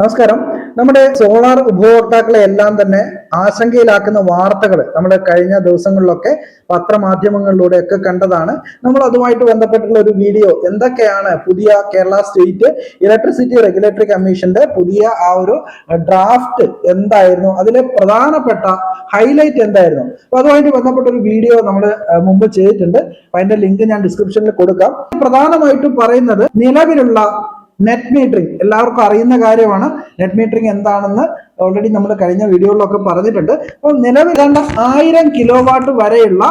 നമസ്കാരം. നമ്മുടെ സോളാർ ഉപഭോക്താക്കളെ എല്ലാം തന്നെ ആശങ്കയിലാക്കുന്ന വാർത്തകൾ നമ്മൾ കഴിഞ്ഞ ദിവസങ്ങളിലൊക്കെ പത്രമാധ്യമങ്ങളിലൂടെ ഒക്കെ കണ്ടതാണ്. നമ്മൾ അതുമായിട്ട് ബന്ധപ്പെട്ടുള്ള ഒരു വീഡിയോ. എന്തൊക്കെയാണ് പുതിയ കേരള സ്റ്റേറ്റ് ഇലക്ട്രിസിറ്റി റെഗുലേറ്ററി കമ്മീഷന്റെ പുതിയ ആ ഒരു ഡ്രാഫ്റ്റ് എന്തായിരുന്നു? അതിലെ പ്രധാനപ്പെട്ട ഹൈലൈറ്റ് എന്തായിരുന്നു? അപ്പൊ അതുമായിട്ട് ബന്ധപ്പെട്ട ഒരു വീഡിയോ നമ്മൾ മുമ്പ് ചെയ്തിട്ടുണ്ട്. അതിന്റെ ലിങ്ക് ഞാൻ ഡിസ്ക്രിപ്ഷനിൽ കൊടുക്കാം. പ്രധാനമായിട്ടും പറയുന്നത് നിലവിലുള്ള നെറ്റ് മീറ്ററിംഗ് എല്ലാവർക്കും അറിയുന്ന കാര്യമാണ്. നെറ്റ് മീറ്ററിംഗ് എന്താണെന്ന് ഓൾറെഡി നമ്മൾ കഴിഞ്ഞ വീഡിയോകളിലൊക്കെ പറഞ്ഞിട്ടുണ്ട്. അപ്പോൾ നിലവിൽ ഏതാണ്ട് ആയിരം കിലോ വാട്ട് വരെയുള്ള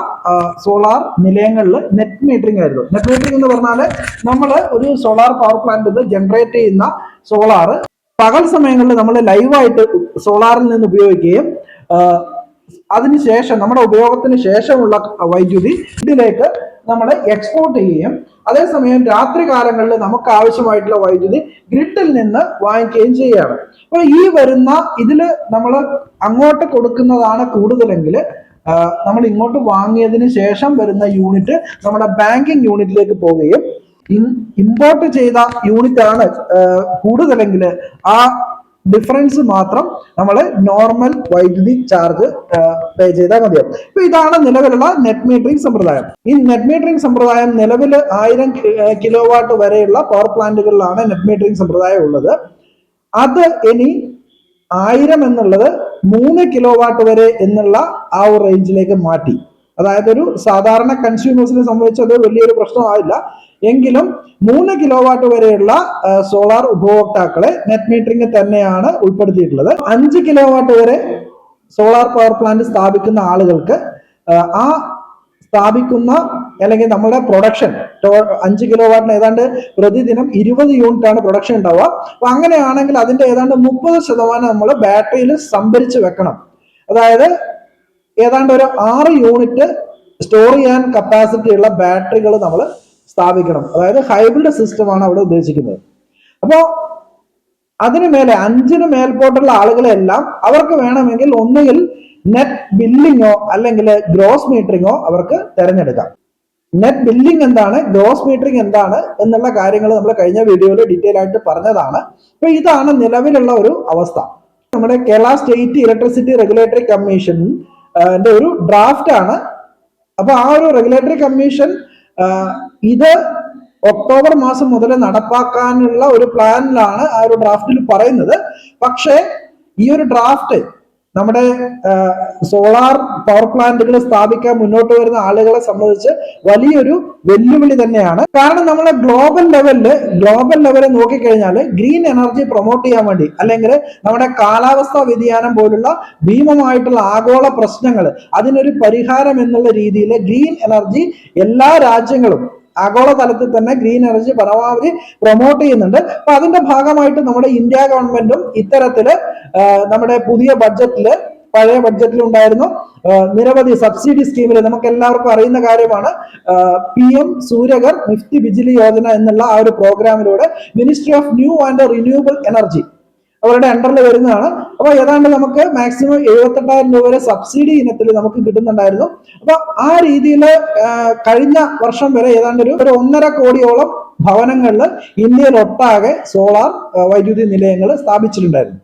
സോളാർ നിലയങ്ങളിൽ നെറ്റ് മീറ്ററിംഗ് ആയിരുന്നു. നെറ്റ് മീറ്ററിംഗ് എന്ന് പറഞ്ഞാൽ നമ്മൾ ഒരു സോളാർ പവർ പ്ലാന്റ് ജനറേറ്റ് ചെയ്യുന്ന സോളാർ പകൽ സമയങ്ങളിൽ നമ്മൾ ലൈവായിട്ട് സോളാറിൽ നിന്ന് ഉപയോഗിക്കുകയും അതിനുശേഷം നമ്മുടെ ഉപയോഗത്തിന് ശേഷമുള്ള വൈദ്യുതി ഇതിലേക്ക് നമ്മൾ എക്സ്പോർട്ട് ചെയ്യുകയും അതേസമയം രാത്രി കാലങ്ങളിൽ നമുക്ക് ആവശ്യമായിട്ടുള്ള വൈദ്യുതി ഗ്രിഡിൽ നിന്ന് വാങ്ങിക്കുകയും ചെയ്യുകയാണ്. അപ്പൊ ഈ വരുന്ന ഇതിൽ നമ്മൾ അങ്ങോട്ട് കൊടുക്കുന്നതാണ് കൂടുതലെങ്കിൽ നമ്മൾ ഇങ്ങോട്ട് വാങ്ങിയതിന് ശേഷം വരുന്ന യൂണിറ്റ് നമ്മുടെ ബാങ്കിങ് യൂണിറ്റിലേക്ക് പോവുകയും ഇമ്പോർട്ട് ചെയ്ത യൂണിറ്റ് ആണ് കൂടുതലെങ്കിൽ ആ ഡിഫറൻസ് മാത്രം നമ്മൾ നോർമൽ വൈദ്യുതി ചാർജ് പേ ചെയ്താൽ മതിയാവും. ഇപ്പൊ ഇതാണ് നിലവിലുള്ള നെറ്റ് മീറ്ററിംഗ് സമ്പ്രദായം. ഈ നെറ്റ് മീറ്ററിംഗ് സമ്പ്രദായം നിലവിൽ ആയിരം കിലോ വാട്ട് വരെയുള്ള പവർ പ്ലാന്റുകളിലാണ് നെറ്റ് മീറ്ററിംഗ് സമ്പ്രദായം ഉള്ളത്. അത് ഇനി ആയിരം എന്നുള്ളത് മൂന്ന് കിലോ വാട്ട് വരെ എന്നുള്ള ആ ഒരു റേഞ്ചിലേക്ക് മാറ്റി. അതായത് ഒരു സാധാരണ കൺസ്യൂമേഴ്സിനെ സംബന്ധിച്ച് അത് വലിയൊരു പ്രശ്നമാവില്ല. എങ്കിലും മൂന്ന് കിലോ വാട്ട് വരെയുള്ള സോളാർ ഉപഭോക്താക്കളെ നെറ്റ് മീറ്ററിംഗ് തന്നെയാണ് ഉൾപ്പെടുത്തിയിട്ടുള്ളത്. അഞ്ച് കിലോ വാട്ട് വരെ സോളാർ പവർ പ്ലാന്റ് സ്ഥാപിക്കുന്ന ആളുകൾക്ക് ആ, സ്ഥാപിക്കുന്ന അല്ലെങ്കിൽ നമ്മുടെ പ്രൊഡക്ഷൻ അഞ്ച് കിലോ വാട്ടിന് ഏതാണ്ട് പ്രതിദിനം ഇരുപത് യൂണിറ്റ് ആണ് പ്രൊഡക്ഷൻ ഉണ്ടാവുക. അപ്പൊ അങ്ങനെയാണെങ്കിൽ അതിന്റെ ഏതാണ്ട് മുപ്പത് ശതമാനം നമ്മൾ ബാറ്ററിയിൽ സംഭരിച്ച് വെക്കണം. അതായത് ഏതാണ്ട് ഒരു ആറ് യൂണിറ്റ് സ്റ്റോർ ചെയ്യാൻ കപ്പാസിറ്റി ഉള്ള ബാറ്ററികൾ നമ്മൾ സ്ഥാപിക്കണം. അതായത് ഹൈബ്രിഡ് സിസ്റ്റമാണ് അവിടെ ഉദ്ദേശിക്കുന്നത്. അപ്പോൾ അതിന് മേലെ അഞ്ചിന് മേൽപോട്ടുള്ള ആളുകളെല്ലാം അവർക്ക് വേണമെങ്കിൽ ഒന്നുകിൽ നെറ്റ് ബില്ലിങ്ങോ അല്ലെങ്കിൽ ഗ്രോസ് മീറ്ററിങ്ങോ അവർക്ക് തിരഞ്ഞെടുക്കാം. നെറ്റ് ബില്ലിംഗ് എന്താണ് ഗ്രോസ് മീറ്ററിംഗ് എന്താണ് എന്നുള്ള കാര്യങ്ങൾ നമ്മൾ കഴിഞ്ഞ വീഡിയോയിൽ ഡീറ്റെയിൽ ആയിട്ട് പറഞ്ഞതാണ്. അപ്പൊ ഇതാണ് നിലവിലുള്ള ഒരു അവസ്ഥ. നമ്മുടെ കേരള സ്റ്റേറ്റ് ഇലക്ട്രിസിറ്റി റെഗുലേറ്ററി കമ്മീഷൻന്റെ ഒരു ഡ്രാഫ്റ്റ് ആണ്. അപ്പൊ ആ ഒരു റെഗുലേറ്ററി കമ്മീഷൻ ഇത് ഒക്ടോബർ മാസം മുതൽ നടപ്പാക്കാനുള്ള ഒരു പ്ലാനിലാണ് ആ ഒരു ഡ്രാഫ്റ്റിൽ പറയുന്നത്. പക്ഷേ ഈ ഒരു ഡ്രാഫ്റ്റ് നമ്മുടെ സോളാർ പവർ പ്ലാന്റുകൾ സ്ഥാപിക്കാൻ മുന്നോട്ട് വരുന്ന ആളുകളെ സംബന്ധിച്ച് വലിയൊരു വെല്ലുവിളി തന്നെയാണ്. കാരണം നമ്മളെ ഗ്ലോബൽ ലെവലിൽ ഗ്ലോബൽ ലെവലിൽ നോക്കിക്കഴിഞ്ഞാൽ ഗ്രീൻ എനർജി പ്രൊമോട്ട് ചെയ്യാൻ വേണ്ടി അല്ലെങ്കിൽ നമ്മുടെ കാലാവസ്ഥാ വ്യതിയാനം പോലുള്ള ഭീമമായിട്ടുള്ള ആഗോള പ്രശ്നങ്ങൾ അതിനൊരു പരിഹാരം എന്നുള്ള രീതിയിൽ ഗ്രീൻ എനർജി എല്ലാ രാജ്യങ്ങളും ആഗോള തലത്തിൽ തന്നെ ഗ്രീൻ എനർജി പരമാവധി പ്രൊമോട്ട് ചെയ്യുന്നുണ്ട്. അപ്പൊ അതിന്റെ ഭാഗമായിട്ട് നമ്മുടെ ഇന്ത്യ ഗവൺമെന്റും ഇത്തരത്തിൽ നമ്മുടെ പുതിയ ബഡ്ജറ്റിൽ പഴയ ബഡ്ജറ്റിലുണ്ടായിരുന്നു നിരവധി സബ്സിഡി സ്കീമിൽ നമുക്ക് എല്ലാവർക്കും അറിയുന്ന കാര്യമാണ്. പി എം സൂര്യകർ നിഫ്റ്റി ബിജിലി യോജന എന്നുള്ള ആ ഒരു പ്രോഗ്രാമിലൂടെ ministry of new and renewable energy അവരുടെ അണ്ടറിൽ വരുന്നതാണ്. അപ്പോൾ ഏതാണ്ട് നമുക്ക് മാക്സിമം എഴുപത്തെട്ടായിരം രൂപ വരെ സബ്സിഡി ഇനത്തിൽ നമുക്ക് കിട്ടുന്നുണ്ടായിരുന്നു. അപ്പൊ ആ രീതിയിൽ കഴിഞ്ഞ വർഷം വരെ ഏതാണ്ട് ഒരു ഒരു ഒന്നര കോടിയോളം ഭവനങ്ങളിൽ ഇന്ത്യയിൽ ഒട്ടാകെ സോളാർ വൈദ്യുതി നിലയങ്ങൾ സ്ഥാപിച്ചിട്ടുണ്ടായിരുന്നു.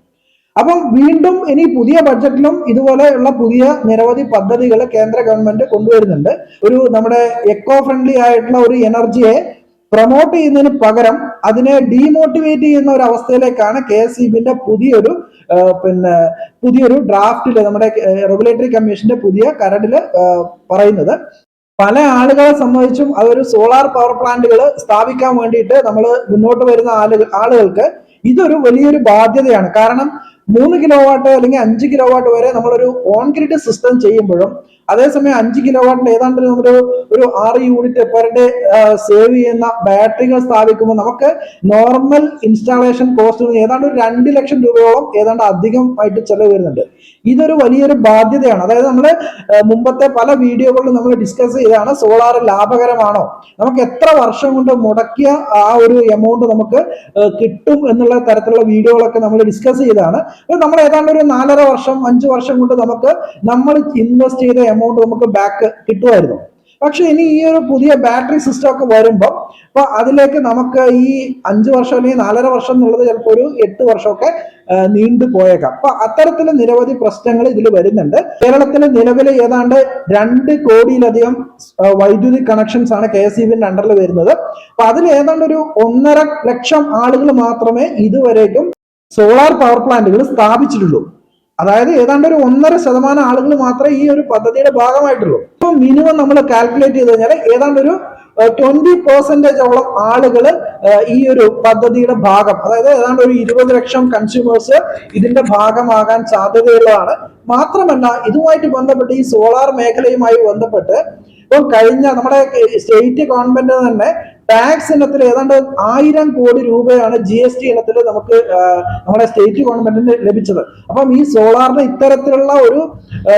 അപ്പം വീണ്ടും ഇനി പുതിയ ബഡ്ജറ്റിലും ഇതുപോലെയുള്ള പുതിയ നിരവധി പദ്ധതികൾ കേന്ദ്ര ഗവൺമെന്റ് കൊണ്ടുവരുന്നുണ്ട്. ഒരു നമ്മുടെ എക്കോ ഫ്രണ്ട്ലി ആയിട്ടുള്ള ഒരു എനർജിയെ പ്രൊമോട്ട് ചെയ്യുന്നതിന് പകരം അതിനെ ഡീമോട്ടിവേറ്റ് ചെയ്യുന്ന ഒരു അവസ്ഥയിലേക്കാണ് കെ എസ് ഇ ബിന്റെ പുതിയൊരു പിന്നെ പുതിയൊരു ഡ്രാഫ്റ്റിൽ നമ്മുടെ റെഗുലേറ്ററി കമ്മീഷന്റെ പുതിയ കരടിൽ ആ, പറയുന്നത്. പല ആളുകളെ സംബന്ധിച്ചും അതൊരു സോളാർ പവർ പ്ലാന്റുകൾ സ്ഥാപിക്കാൻ വേണ്ടിയിട്ട് നമ്മൾ മുന്നോട്ട് വരുന്ന ആളുകൾ ആളുകൾക്ക് ഇതൊരു വലിയൊരു ബാധ്യതയാണ്. കാരണം മൂന്ന് കിലോ വാട്ട് അല്ലെങ്കിൽ അഞ്ച് കിലോ വാട്ട് വരെ നമ്മളൊരു ഓൺ സിസ്റ്റം ചെയ്യുമ്പോഴും അതേസമയം അഞ്ച് കിലോ വാട്ടിന് ഏതാണ്ട് ഒരു ഒരു ആറ് യൂണിറ്റ് പെർ ഡേ സേവ് ചെയ്യുന്ന ബാറ്ററികൾ സ്ഥാപിക്കുമ്പോൾ നമുക്ക് നോർമൽ ഇൻസ്റ്റാളേഷൻ കോസ്റ്റ് ഏതാണ്ട് ഒരു രണ്ട് ലക്ഷം രൂപയോളം ഏതാണ്ട് അധികം ആയിട്ട് ചെലവ് വരുന്നുണ്ട്. ഇതൊരു വലിയൊരു ബാധ്യതയാണ്. അതായത് നമ്മൾ മുമ്പത്തെ പല വീഡിയോകളിലും നമ്മൾ ഡിസ്കസ് ചെയ്താണ് സോളാർ ലാഭകരമാണോ? നമുക്ക് എത്ര വർഷം കൊണ്ട് മുടക്കിയ ആ ഒരു എമൗണ്ട് നമുക്ക് കിട്ടും എന്നുള്ള തരത്തിലുള്ള വീഡിയോകളൊക്കെ നമ്മൾ ഡിസ്കസ് ചെയ്താണ് നമ്മൾ ഏതാണ്ട് ഒരു നാലര വർഷം അഞ്ച് വർഷം കൊണ്ട് നമുക്ക് നമ്മൾ ഇൻവെസ്റ്റ് ചെയ്ത എമൗണ്ട് നമുക്ക് ബാക്ക് കിട്ടുമായിരുന്നു. പക്ഷെ ഇനി ഈ ഒരു പുതിയ ബാറ്ററി സിസ്റ്റം ഒക്കെ വരുമ്പോൾ അപ്പൊ അതിലേക്ക് നമുക്ക് ഈ അഞ്ചു വർഷം അല്ലെങ്കിൽ നാലര വർഷം എന്നുള്ളത് ചിലപ്പോൾ ഒരു എട്ട് വർഷമൊക്കെ നീണ്ടു പോയേക്കാം. അപ്പൊ അത്തരത്തിലെ നിരവധി പ്രശ്നങ്ങൾ ഇതിൽ വരുന്നുണ്ട്. കേരളത്തിൽ നിലവിൽ ഏതാണ്ട് രണ്ട് കോടിയിലധികം വൈദ്യുതി കണക്ഷൻസ് ആണ് കെ എസ് ഇ ബിന്റെ അണ്ടറിൽ വരുന്നത്. അപ്പൊ അതിൽ ഏതാണ്ട് ഒരു ഒന്നര ലക്ഷം ആളുകൾ മാത്രമേ ഇതുവരേക്കും സോളാർ പവർ പ്ലാന്റുകൾ സ്ഥാപിച്ചിട്ടുള്ളൂ. അതായത് ഏതാണ്ട് ഒരു ഒന്നര ശതമാനം ആളുകൾ മാത്രമേ ഈ ഒരു പദ്ധതിയുടെ ഭാഗമായിട്ടുള്ളൂ. ഇപ്പൊ മിനിമം നമ്മൾ കാൽക്കുലേറ്റ് ചെയ്ത് കഴിഞ്ഞാൽ ഏതാണ്ട് ഒരു ട്വന്റി പെർസെന്റേജോളം ആളുകൾ ഈ ഒരു പദ്ധതിയുടെ ഭാഗം അതായത് ഏതാണ്ട് ഒരു ഇരുപത് ലക്ഷം കൺസ്യൂമേഴ്സ് ഇതിന്റെ ഭാഗമാകാൻ സാധ്യതയുള്ളതാണ്. മാത്രമല്ല ഇതുമായിട്ട് ബന്ധപ്പെട്ട് ഈ സോളാർ മേഖലയുമായി ബന്ധപ്പെട്ട് ഇപ്പോൾ കഴിഞ്ഞ നമ്മുടെ സ്റ്റേറ്റ് ഗവൺമെന്റ് തന്നെ ടാക്സ് ഇനത്തിൽ ഏതാണ്ട് ആയിരം കോടി രൂപയാണ് ജി എസ് ടി ഇനത്തിൽ നമുക്ക് നമ്മുടെ സ്റ്റേറ്റ് ഗവൺമെന്റിന് ലഭിച്ചത്. അപ്പം ഈ സോളാറിന് ഇത്തരത്തിലുള്ള ഒരു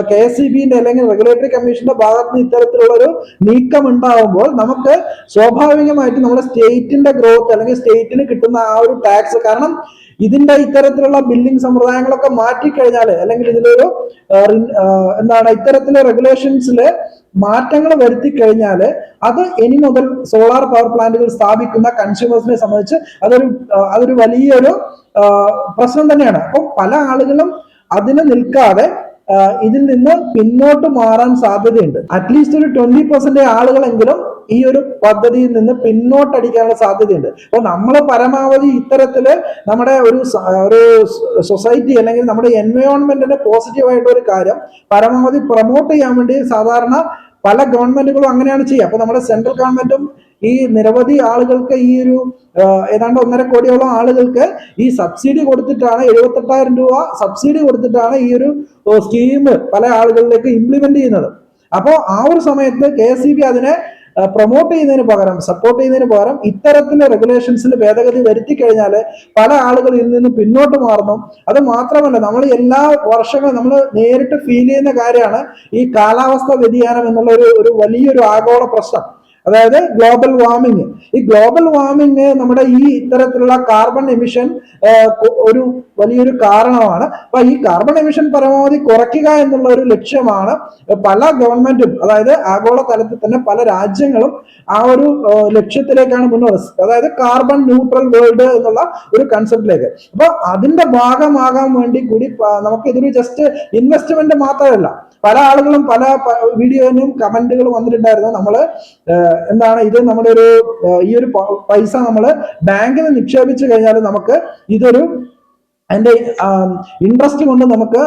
കെ എസ് സി ബിന്റെ അല്ലെങ്കിൽ റെഗുലേറ്ററി കമ്മീഷന്റെ ഭാഗത്ത് നിന്ന് ഇത്തരത്തിലുള്ള ഒരു നീക്കം ഉണ്ടാകുമ്പോൾ നമുക്ക് സ്വാഭാവികമായിട്ടും നമ്മുടെ സ്റ്റേറ്റിന്റെ ഗ്രോത്ത് അല്ലെങ്കിൽ സ്റ്റേറ്റിന് കിട്ടുന്ന ആ ഒരു ടാക്സ് കാരണം ഇതിന്റെ ഇത്തരത്തിലുള്ള ബില്ലിംഗ് സമ്പ്രദായങ്ങളൊക്കെ മാറ്റിക്കഴിഞ്ഞാൽ അല്ലെങ്കിൽ ഇതിലൊരു എന്താണ് ഇത്തരത്തിലെ റെഗുലേഷൻസിൽ മാറ്റങ്ങൾ വരുത്തി കഴിഞ്ഞാൽ അത് ഇനി മുതൽ സോളാർ പവർ പ്ലാന്റുകൾ സ്ഥാപിക്കുന്ന കൺസ്യൂമേഴ്സിനെ സംബന്ധിച്ച് അതൊരു അതൊരു വലിയൊരു പ്രശ്നം തന്നെയാണ്. അപ്പം പല ആളുകളും അതിന് നിൽക്കാതെ ഇതിൽ നിന്ന് പിന്നോട്ട് മാറാൻ സാധ്യതയുണ്ട്. അറ്റ്ലീസ്റ്റ് ഒരു ട്വന്റി പെർസെന്റ് ആളുകളെങ്കിലും ഈ ഒരു പദ്ധതിയിൽ നിന്ന് പിന്നോട്ടടിക്കാനുള്ള സാധ്യതയുണ്ട്. അപ്പോൾ നമ്മൾ പരമാവധി ഇത്തരത്തിൽ നമ്മുടെ ഒരു ഒരു സൊസൈറ്റി അല്ലെങ്കിൽ നമ്മുടെ എൻവയോൺമെന്റിന്റെ പോസിറ്റീവായിട്ടുള്ള ഒരു കാര്യം പരമാവധി പ്രൊമോട്ട് ചെയ്യാൻ വേണ്ടി സാധാരണ പല ഗവൺമെന്റുകളും അങ്ങനെയാണ് ചെയ്യുക. അപ്പൊ നമ്മുടെ സെൻട്രൽ ഗവൺമെന്റും ഈ നിരവധി ആളുകൾക്ക് ഈ ഒരു ഏതാണ്ട് ഒന്നര കോടിയോളം ആളുകൾക്ക് ഈ സബ്സിഡി കൊടുത്തിട്ടാണ് എഴുപത്തെട്ടായിരം രൂപ സബ്സിഡി കൊടുത്തിട്ടാണ് ഈ ഒരു സ്കീം പല ആളുകളിലേക്ക് ഇംപ്ലിമെന്റ് ചെയ്യുന്നത്. അപ്പോൾ ആ ഒരു സമയത്ത് കെ എസ് അതിനെ പ്രൊമോട്ട് ചെയ്യുന്നതിന് പകരം സപ്പോർട്ട് ചെയ്യുന്നതിന് പകരം ഇത്തരത്തിലെ റെഗുലേഷൻസിൽ ഭേദഗതി വരുത്തി കഴിഞ്ഞാൽ പല ആളുകൾ ഇതിൽ നിന്ന് പിന്നോട്ട് മാറുന്നു. അത് മാത്രമല്ല നമ്മൾ എല്ലാ വർഷങ്ങളും നമ്മൾ നേരിട്ട് ഫീൽ ചെയ്യുന്ന കാര്യമാണ് ഈ കാലാവസ്ഥ വ്യതിയാനം എന്നുള്ള ഒരു ഒരു വലിയൊരു ആഗോള പ്രശ്നം. അതായത് ഗ്ലോബൽ വാർമിംഗ് ഈ ഗ്ലോബൽ വാർമിംഗ് നമ്മുടെ ഈ ഇത്തരത്തിലുള്ള കാർബൺ എമിഷൻ ഒരു വലിയൊരു കാരണമാണ്. അപ്പൊ ഈ കാർബൺ എമിഷൻ പരമാവധി കുറയ്ക്കുക എന്നുള്ള ഒരു ലക്ഷ്യമാണ് പല ഗവൺമെന്റും അതായത് ആഗോള തലത്തിൽ തന്നെ പല രാജ്യങ്ങളും ആ ഒരു ലക്ഷ്യത്തിലേക്കാണ് മുന്നോട്ട് അതായത് കാർബൺ ന്യൂട്രൽ വേൾഡ് എന്നുള്ള ഒരു കൺസെപ്റ്റിലേക്ക് അപ്പൊ അതിന്റെ ഭാഗമാകാൻ വേണ്ടി കൂടി നമുക്ക് ഇതൊരു ജസ്റ്റ് ഇൻവെസ്റ്റ്മെന്റ് മാത്രമല്ല പല ആളുകളും പല വീഡിയോയിലും കമന്റുകൾ വന്നിട്ടുണ്ടായിരുന്നു. നമ്മൾ എന്താണ് ഇത് നമ്മുടെ ഒരു ഈ ഒരു പൈസ നമ്മൾ ബാങ്കിൽ നിക്ഷേപിച്ചു കഴിഞ്ഞാൽ നമുക്ക് ഇതൊരു അതിന്റെ ഇൻട്രസ്റ്റ് കൊണ്ട് നമുക്ക്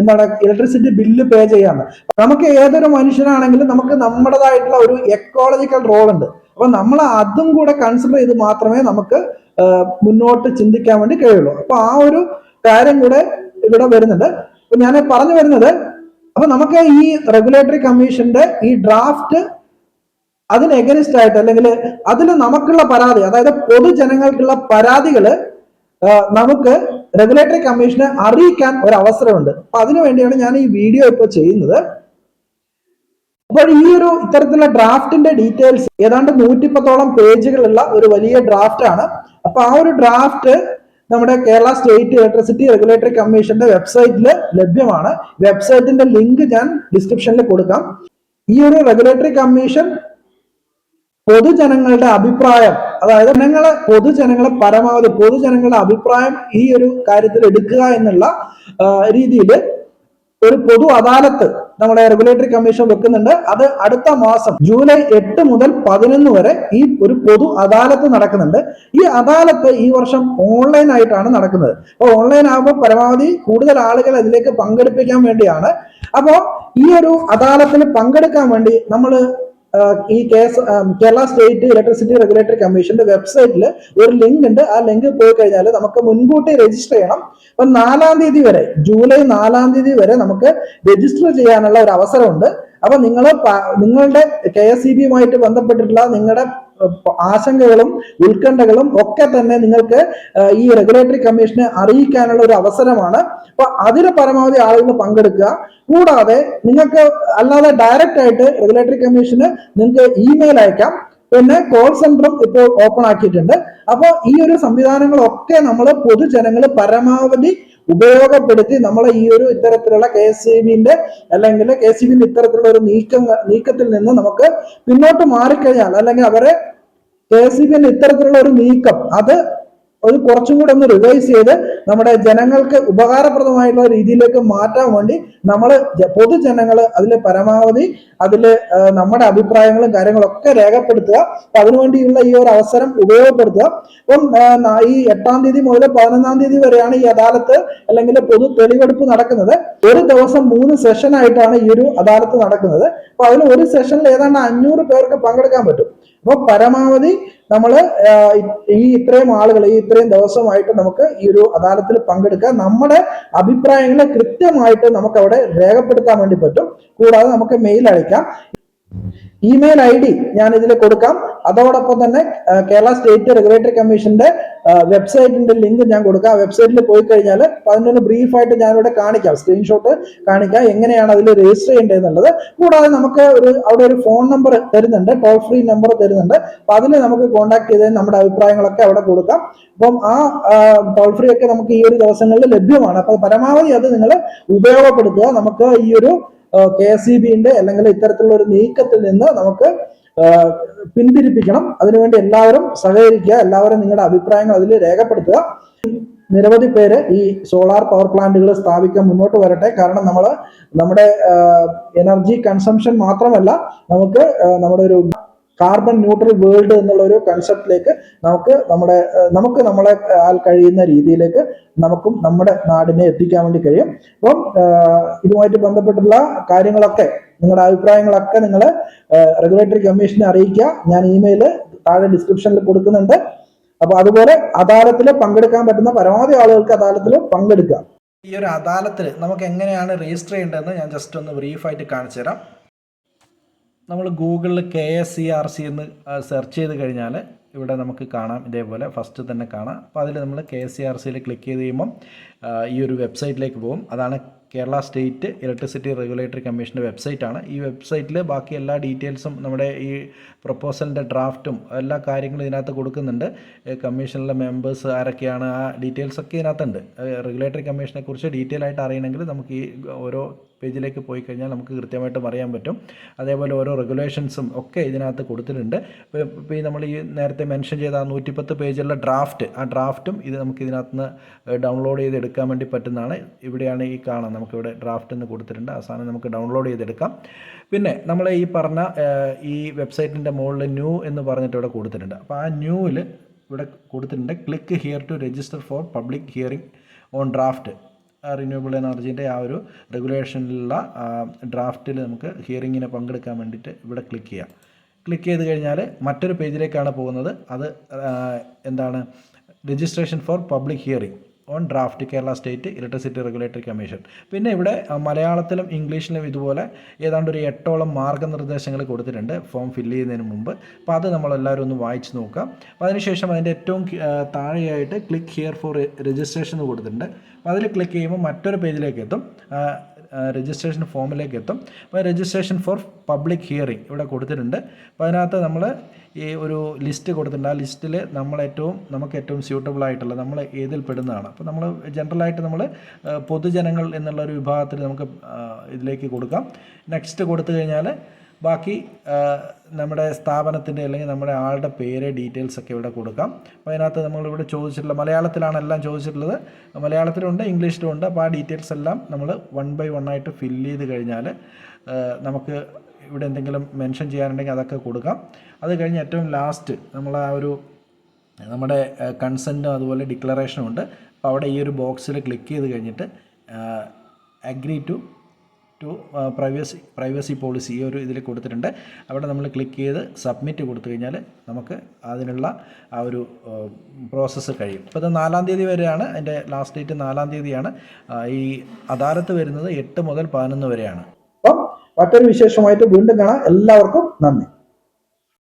എന്താണ് ഇലക്ട്രിസിറ്റി ബില്ല് പേ ചെയ്യാന്ന്. നമുക്ക് ഏതൊരു മനുഷ്യനാണെങ്കിലും നമുക്ക് നമ്മുടേതായിട്ടുള്ള ഒരു എക്കോളജിക്കൽ റോൾ ഉണ്ട്. അപ്പൊ നമ്മൾ അതും കൂടെ കൺസിഡർ ചെയ്ത് മാത്രമേ നമുക്ക് മുന്നോട്ട് ചിന്തിക്കാൻ വേണ്ടി കഴിയുള്ളൂ. അപ്പൊ ആ ഒരു കാര്യം കൂടെ ഇവിടെ വരുന്നുണ്ട്. അപ്പൊ ഞാൻ പറഞ്ഞു വരുന്നത് അപ്പൊ നമുക്ക് ഈ റെഗുലേറ്ററി കമ്മീഷന്റെ ഈ ഡ്രാഫ്റ്റ് അതിന് എഗനിസ്റ്റ് ആയിട്ട് അല്ലെങ്കിൽ അതിൽ നമുക്കുള്ള പരാതി അതായത് പൊതുജനങ്ങൾക്കുള്ള പരാതികൾ നമുക്ക് റെഗുലേറ്ററി കമ്മീഷനെ അറിയിക്കാൻ ഒരു അവസരമുണ്ട് അപ്പൊ അതിനു വേണ്ടിയാണ് ഞാൻ ഈ വീഡിയോ ഇപ്പോൾ ചെയ്യുന്നത്. അപ്പോൾ ഈ ഒരു ഇത്തരത്തിലുള്ള ഡ്രാഫ്റ്റിന്റെ ഡീറ്റെയിൽസ് ഏതാണ്ട് നൂറ്റിപ്പത്തോളം പേജുകളുള്ള ഒരു വലിയ ഡ്രാഫ്റ്റ് ആണ്. അപ്പൊ ആ ഒരു ഡ്രാഫ്റ്റ് നമ്മുടെ കേരള സ്റ്റേറ്റ് ഇലക്ട്രിസിറ്റി റെഗുലേറ്ററി കമ്മീഷന്റെ വെബ്സൈറ്റിൽ ലഭ്യമാണ്. വെബ്സൈറ്റിന്റെ ലിങ്ക് ഞാൻ ഡിസ്ക്രിപ്ഷനിൽ കൊടുക്കാം. ഈ ഒരു റെഗുലേറ്ററി കമ്മീഷൻ പൊതുജനങ്ങളുടെ അഭിപ്രായം അതായത് ജനങ്ങളെ പൊതുജനങ്ങളെ പരമാവധി പൊതുജനങ്ങളുടെ അഭിപ്രായം ഈ ഒരു കാര്യത്തിൽ എടുക്കുക എന്നുള്ള രീതിയിൽ ഒരു പൊതു അദാലത്ത് നമ്മുടെ റെഗുലേറ്ററി കമ്മീഷൻ വെക്കുന്നുണ്ട്. അത് അടുത്ത മാസം ജൂലൈ എട്ട് മുതൽ പതിനൊന്ന് വരെ ഈ ഒരു പൊതു അദാലത്ത് നടക്കുന്നുണ്ട്. ഈ അദാലത്ത് ഈ വർഷം ഓൺലൈൻ ആയിട്ടാണ് നടക്കുന്നത്. അപ്പോൾ ഓൺലൈൻ ആകുമ്പോൾ പരമാവധി കൂടുതൽ ആളുകൾ അതിലേക്ക് പങ്കെടുപ്പിക്കാൻ വേണ്ടിയാണ്. അപ്പോൾ ഈ ഒരു അദാലത്തിൽ പങ്കെടുക്കാൻ വേണ്ടി നമ്മൾ ഈ case Kerala state electricity regulatory കമ്മീഷന്റെ വെബ്സൈറ്റിൽ ഒരു ലിങ്ക് ഉണ്ട്. ആ ലിങ്ക് പോയി കഴിഞ്ഞാൽ നമുക്ക് മുൻകൂട്ടി രജിസ്റ്റർ ചെയ്യണം. അപ്പൊ നാലാം തീയതി വരെ ജൂലൈ നാലാം തീയതി വരെ നമുക്ക് രജിസ്റ്റർ ചെയ്യാനുള്ള ഒരു അവസരമുണ്ട്. അപ്പൊ നിങ്ങൾ നിങ്ങളുടെ കെ എസ് ഇ ബിയുമായിട്ട് ബന്ധപ്പെട്ടിട്ടുള്ള നിങ്ങളുടെ ആശങ്കകളും ഉത്കണ്ഠകളും ഒക്കെ തന്നെ നിങ്ങൾക്ക് ഈ റെഗുലേറ്ററി കമ്മീഷനെ അറിയിക്കാനുള്ള ഒരു അവസരമാണ്. അപ്പൊ അതിന് പരമാവധി ആളുകൾ പങ്കെടുക്കുക. കൂടാതെ നിങ്ങൾക്ക് അല്ലാതെ ഡയറക്റ്റ് ആയിട്ട് റെഗുലേറ്ററി കമ്മീഷന് നിങ്ങൾക്ക് ഇമെയിൽ അയക്കാം. പിന്നെ കോൾ സെന്ററും ഇപ്പോൾ ഓപ്പൺ ആക്കിയിട്ടുണ്ട്. അപ്പോൾ ഈ ഒരു സംവിധാനങ്ങളൊക്കെ നമ്മൾ പൊതുജനങ്ങൾ പരമാവധി ഉപയോഗപ്പെടുത്തി നമ്മളെ ഈ ഒരു ഇത്തരത്തിലുള്ള കെ എസ് ഇ ബിന്റെ അല്ലെങ്കിൽ കെ എസ് ഇ ബിന്റെ ഇത്തരത്തിലുള്ള ഒരു നീക്കം നീക്കത്തിൽ നിന്ന് നമുക്ക് പിന്നോട്ട് മാറിക്കഴിഞ്ഞാൽ അല്ലെങ്കിൽ അവരെ കെ എസ് ഇ ബിന്റെ ഇത്തരത്തിലുള്ള ഒരു നീക്കം അത് ഒരു കുറച്ചും കൂടെ ഒന്ന് റിവൈസ് ചെയ്ത് നമ്മുടെ ജനങ്ങൾക്ക് ഉപകാരപ്രദമായിട്ടുള്ള രീതിയിലേക്ക് മാറ്റാൻ വേണ്ടി നമ്മൾ പൊതുജനങ്ങൾ അതിൽ പരമാവധി അതിൽ നമ്മുടെ അഭിപ്രായങ്ങളും കാര്യങ്ങളും ഒക്കെ രേഖപ്പെടുത്തുക. അപ്പൊ അതിനുവേണ്ടിയുള്ള ഈ ഒരു അവസരം ഉപയോഗപ്പെടുത്തുക. അപ്പം ഈ എട്ടാം തീയതി മുതൽ പതിനൊന്നാം തീയതി വരെയാണ് ഈ അദാലത്ത് അല്ലെങ്കിൽ പൊതു തെളിവെടുപ്പ് നടക്കുന്നത്. ഒരു ദിവസം മൂന്ന് സെഷൻ ആയിട്ടാണ് ഈ ഒരു അദാലത്ത് നടക്കുന്നത്. അപ്പൊ അതിൽ ഒരു സെഷനിൽ ഏതാണ്ട് അഞ്ഞൂറ് പേർക്ക് പങ്കെടുക്കാൻ പറ്റും. അപ്പൊ പരമാവധി നമ്മൾ ഈ ഇത്രയും ആളുകൾ ഈ ഇത്രയും ദിവസമായിട്ട് നമുക്ക് ഈ ഒരു അദാലത്തിൽ പങ്കെടുക്കാൻ നമ്മുടെ അഭിപ്രായങ്ങളെ കൃത്യമായിട്ട് നമുക്ക് അവിടെ രേഖപ്പെടുത്താൻ വേണ്ടി പറ്റും. കൂടാതെ നമുക്ക് മെയിൽ അയക്കാം. ഇമെയിൽ ഐ ഡി ഞാൻ ഇതിൽ കൊടുക്കാം. അതോടൊപ്പം തന്നെ കേരള സ്റ്റേറ്റ് റെഗുലേറ്ററി കമ്മീഷന്റെ വെബ്സൈറ്റിന്റെ ലിങ്ക് ഞാൻ കൊടുക്കാം. വെബ്സൈറ്റിൽ പോയി കഴിഞ്ഞാൽ അതിനൊന്ന് ബ്രീഫായിട്ട് ഞാനിവിടെ കാണിക്കാം. സ്ക്രീൻഷോട്ട് കാണിക്കാം. എങ്ങനെയാണ് അതിൽ രജിസ്റ്റർ ചെയ്യേണ്ടതെന്നുള്ളത്. കൂടാതെ നമുക്ക് ഒരു അവിടെ ഒരു ഫോൺ നമ്പർ തരുന്നുണ്ട്. ടോൾ ഫ്രീ നമ്പർ തരുന്നുണ്ട്. അപ്പൊ അതിൽ നമുക്ക് കോൺടാക്ട് ചെയ്ത് നമ്മുടെ അഭിപ്രായങ്ങളൊക്കെ അവിടെ കൊടുക്കാം. അപ്പം ആ ടോൾ ഫ്രീ ഒക്കെ നമുക്ക് ഈ ഒരു ദിവസങ്ങളിൽ ലഭ്യമാണ്. അപ്പൊ പരമാവധി അത് നിങ്ങൾ ഉപയോഗപ്പെടുത്തുക. നമുക്ക് ഈ ഒരു കെ എസ് ഇ ബിന്റെ അല്ലെങ്കിൽ ഇത്തരത്തിലുള്ള ഒരു നീക്കത്തിൽ നിന്ന് നമുക്ക് പിന്തിരിപ്പിക്കണം. അതിനുവേണ്ടി എല്ലാവരും സഹകരിക്കുക എല്ലാവരും നിങ്ങളുടെ അഭിപ്രായങ്ങൾ അതിൽ രേഖപ്പെടുത്തുക. നിരവധി പേര് ഈ സോളാർ പവർ പ്ലാന്റുകൾ സ്ഥാപിക്കാൻ മുന്നോട്ട് വരട്ടെ. കാരണം നമ്മൾ നമ്മുടെ എനർജി കൺസംഷൻ മാത്രമല്ല നമുക്ക് നമ്മുടെ ഒരു കാർബൺ ന്യൂട്രൽ വേൾഡ് എന്നുള്ള ഒരു കൺസെപ്റ്റിലേക്ക് നമുക്ക് നമ്മുടെ നമുക്ക് നമ്മളെ ആൾ കഴിയുന്ന രീതിയിലേക്ക് നമുക്കും നമ്മുടെ നാടിനെ എത്തിക്കാൻ വേണ്ടി കഴിയും. അപ്പം ഇതുമായിട്ട് ബന്ധപ്പെട്ടുള്ള കാര്യങ്ങളൊക്കെ നിങ്ങളുടെ അഭിപ്രായങ്ങളൊക്കെ നിങ്ങൾ റെഗുലേറ്ററി കമ്മീഷനെ അറിയിക്കുക. ഞാൻ ഇമെയിൽ താഴെ ഡിസ്ക്രിപ്ഷനിൽ കൊടുക്കുന്നുണ്ട്. അപ്പൊ അതുപോലെ അദാലത്തിൽ പങ്കെടുക്കാൻ പറ്റുന്ന പരമാവധി ആളുകൾക്ക് അദാലത്തിൽ പങ്കെടുക്കുക. ഈ ഒരു അദാലത്തിൽ നമുക്ക് എങ്ങനെയാണ് രജിസ്റ്റർ ചെയ്യേണ്ടതെന്ന് ഞാൻ ജസ്റ്റ് ഒന്ന് ബ്രീഫായിട്ട് കാണിച്ചു തരാം നമ്മൾ ഗൂഗിളിൽ K S C R C എന്ന് സെർച്ച് ചെയ്ത് കഴിഞ്ഞാൽ ഇവിടെ നമുക്ക് കാണാം ഇതേപോലെ. ഫസ്റ്റ് തന്നെ കാണാം. അപ്പോൾ അതിൽ നമ്മൾ കെ എസ് സി ആർ സിയിൽ ക്ലിക്ക് ചെയ്ത് കഴിയുമ്പം ഈ ഒരു വെബ്സൈറ്റിലേക്ക് പോകും. അതാണ് കേരള സ്റ്റേറ്റ് ഇലക്ട്രിസിറ്റി റെഗുലേറ്ററി കമ്മീഷന്റെ വെബ്സൈറ്റാണ് ഈ വെബ്സൈറ്റിൽ ബാക്കി എല്ലാ ഡീറ്റെയിൽസും നമ്മുടെ ഈ പ്രപ്പോസലിന്റെ ഡ്രാഫ്റ്റും എല്ലാ കാര്യങ്ങളും ഇതിനകത്ത് കൊടുക്കുന്നുണ്ട്. കമ്മീഷനിലെ മെമ്പേഴ്സ് ആരൊക്കെയാണ് ആ ഡീറ്റെയിൽസ് ഒക്കെ ഇതിനകത്തുണ്ട് റെഗുലേറ്ററി കമ്മീഷനെക്കുറിച്ച് ഡീറ്റെയിൽ ആയിട്ട് അറിയണമെങ്കിൽ നമുക്ക് ഈ ഓരോ പേജിലേക്ക് പോയി കഴിഞ്ഞാൽ നമുക്ക് കൃത്യമായിട്ടും അറിയാൻ പറ്റും. അതേപോലെ ഓരോ റെഗുലേഷൻസും ഒക്കെ ഇതിനകത്ത് കൊടുത്തിട്ടുണ്ട്. ഇപ്പോൾ ഈ നമ്മൾ ഈ നേരത്തെ മെൻഷൻ ചെയ്ത ആ നൂറ്റിപ്പത്ത് പേജുള്ള ഡ്രാഫ്റ്റ് ആ ഡ്രാഫ്റ്റും ഇത് നമുക്ക് ഇതിനകത്ത് നിന്ന് ഡൗൺലോഡ് ചെയ്ത് എടുക്കാൻ വേണ്ടി പറ്റുന്നതാണ്. ഇവിടെയാണ് ഈ കാണാം നമുക്കിവിടെ ഡ്രാഫ്റ്റ് എന്ന് കൊടുത്തിട്ടുണ്ട്. ആ സാധനം നമുക്ക് ഡൗൺലോഡ് ചെയ്തെടുക്കാം. പിന്നെ നമ്മൾ ഈ പറഞ്ഞ ഈ വെബ്സൈറ്റിന്റെ മുകളിൽ ന്യൂ എന്ന് പറഞ്ഞിട്ട് ഇവിടെ കൊടുത്തിട്ടുണ്ട്. അപ്പോൾ ആ ന്യൂവിൽ ഇവിടെ കൊടുത്തിട്ടുണ്ട്. Click here to register for public hearing on draft renewable എനർജീന്റെ ആ ഒരു റെഗുലേഷനിലുള്ള ഡ്രാഫ്റ്റിൽ നമുക്ക് ഹിയറിങ്ങിന് പങ്കെടുക്കാൻ വേണ്ടിയിട്ട് ഇവിടെ ക്ലിക്ക് ചെയ്യാം. ക്ലിക്ക് ചെയ്ത് കഴിഞ്ഞാൽ മറ്റൊരു പേജിലേക്കാണ് പോകുന്നത്. അത് എന്താണ്? Registration for public hearing on draft Kerala state electricity regulatory commission പിന്നെ ഇവിടെ മലയാളത്തിലും ഇംഗ്ലീഷിലും ഇതുപോലെ ഏതാണ്ട് ഒരു എട്ടോളം മാർഗനിർദ്ദേശങ്ങൾ കൊടുത്തിട്ടുണ്ട് ഫോം ഫില്ല് ചെയ്യുന്നതിന് മുമ്പ്. അപ്പോൾ അത് നമ്മളെല്ലാവരും ഒന്ന് വായിച്ച് നോക്കാം. അപ്പോൾ അതിനുശേഷം അതിന്റെ ഏറ്റവും താഴെയായിട്ട് ക്ലിക്ക് ഹിയർ ഫോർ രജിസ്ട്രേഷൻ കൊടുത്തിട്ടുണ്ട്. അപ്പോൾ അതിൽ ക്ലിക്ക് ചെയ്യുമ്പോൾ മറ്റൊരു പേജിലേക്ക് എത്തും. രജിസ്ട്രേഷൻ ഫോമിലേക്ക് എത്തും അപ്പോൾ രജിസ്ട്രേഷൻ ഫോർ പബ്ലിക് ഹിയറിംഗ് ഇവിടെ കൊടുത്തിട്ടുണ്ട്. അപ്പോൾ അതിനകത്ത് നമ്മൾ ഈ ഒരു ലിസ്റ്റ് കൊടുത്തിട്ടുണ്ട്. ആ ലിസ്റ്റിൽ നമ്മൾ ഏറ്റവും നമുക്ക് ഏറ്റവും സ്യൂട്ടബിൾ ആയിട്ടുള്ള നമ്മൾ ഏതിൽ പെടുന്നതാണ്. അപ്പോൾ നമ്മൾ ജനറലായിട്ട് നമ്മൾ പൊതുജനങ്ങൾ എന്നുള്ള ഒരു വിഭാഗത്തിൽ നമുക്ക് ഇതിലേക്ക് കൊടുക്കാം. നെക്സ്റ്റ് കൊടുത്തു കഴിഞ്ഞാൽ ബാക്കി നമ്മുടെ സ്ഥാപനത്തിന്റെ അല്ലെങ്കിൽ നമ്മുടെ ആളുടെ പേര് ഡീറ്റെയിൽസ് ഒക്കെ ഇവിടെ കൊടുക്കാം. അപ്പോൾ അതിനകത്ത് നമ്മളിവിടെ ചോദിച്ചിട്ടുള്ള മലയാളത്തിലാണ് എല്ലാം ചോദിച്ചിട്ടുള്ളത്. മലയാളത്തിലുണ്ട് ഇംഗ്ലീഷിലും ഉണ്ട്. അപ്പോൾ ആ ഡീറ്റെയിൽസ് എല്ലാം നമ്മൾ വൺ ബൈ വൺ ആയിട്ട് ഫില്ല് ചെയ്ത് കഴിഞ്ഞാൽ നമുക്ക് ഇവിടെ എന്തെങ്കിലും മെൻഷൻ ചെയ്യാനുണ്ടെങ്കിൽ അതൊക്കെ കൊടുക്കാം. അത് കഴിഞ്ഞ് ഏറ്റവും ലാസ്റ്റ് നമ്മൾ ആ ഒരു നമ്മുടെ കൺസെന്റും അതുപോലെ ഡിക്ലറേഷനും ഉണ്ട്. അപ്പോൾ അവിടെ ഈ ഒരു ബോക്സിൽ ക്ലിക്ക് ചെയ്ത് കഴിഞ്ഞിട്ട് agree to to privacy privacy policy ഈ ഒരു ഇതിൽ കൊടുത്തിട്ടുണ്ട്. അവിടെ നമ്മൾ ക്ലിക്ക് ചെയ്ത് സബ്മിറ്റ് കൊടുത്തു കഴിഞ്ഞാൽ നമുക്ക് അതിനുള്ള ആ ഒരു പ്രോസസ്സ് കഴിയും. ഇപ്പോൾ ഇത് നാലാം തീയതി വരെയാണ് അതിന്റെ ലാസ്റ്റ് ഡേറ്റ് നാലാം തീയതിയാണ്. ഈ അദാലത്ത് വരുന്നത് എട്ട് മുതൽ പതിനൊന്ന് വരെയാണ്. അപ്പം മറ്റൊരു വിശേഷമായിട്ട് വീണ്ടും കാണാം. എല്ലാവർക്കും നന്ദി.